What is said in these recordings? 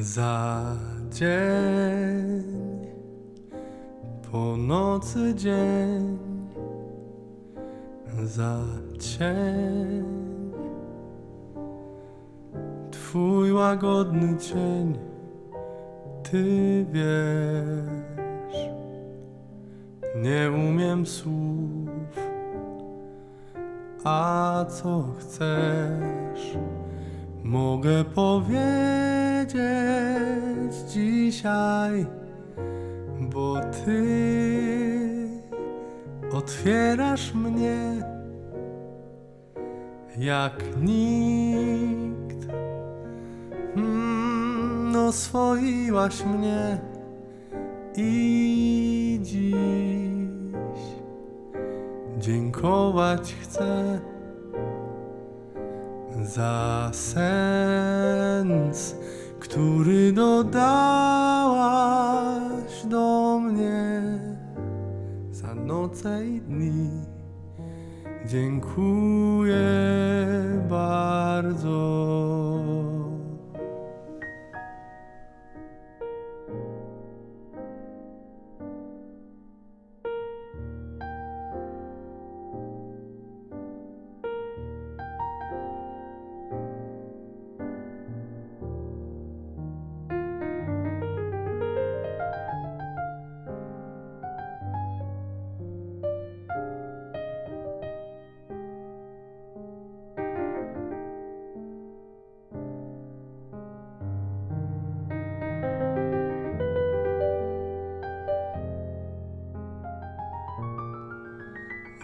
Za dzień, po nocy dzień, za cień, Twój łagodny cień, Ty wiesz, nie umiem słów, a co chcesz, mogę powiedzieć dzisiaj, bo Ty otwierasz mnie jak nikt. Mm, oswoiłaś mnie i dziś dziękować chcę za sens, który dodałaś do mnie za noce i dni. Dziękuję bardzo.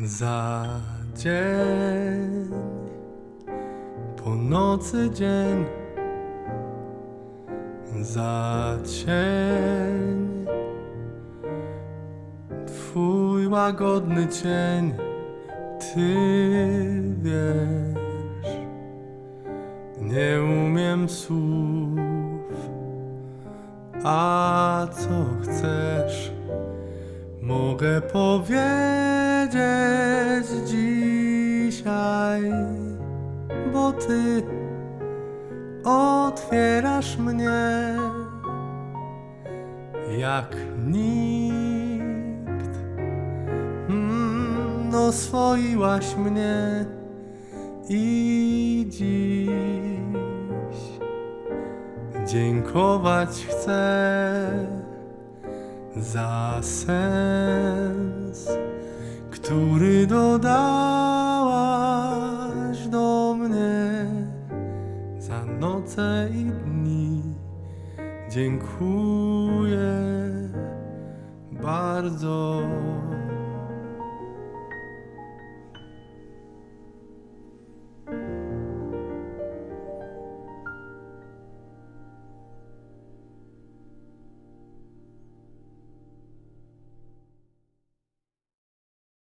Za dzień, po nocy dzień, za cień, Twój łagodny cień, Ty wiesz, nie umiem słów, a co chcesz. Mogę powiedzieć dzisiaj, bo ty otwierasz mnie jak nikt. Mm, oswoiłaś mnie i dziś dziękować chcę za sens, który dodałaś do mnie za noce i dni. Dziękuję bardzo.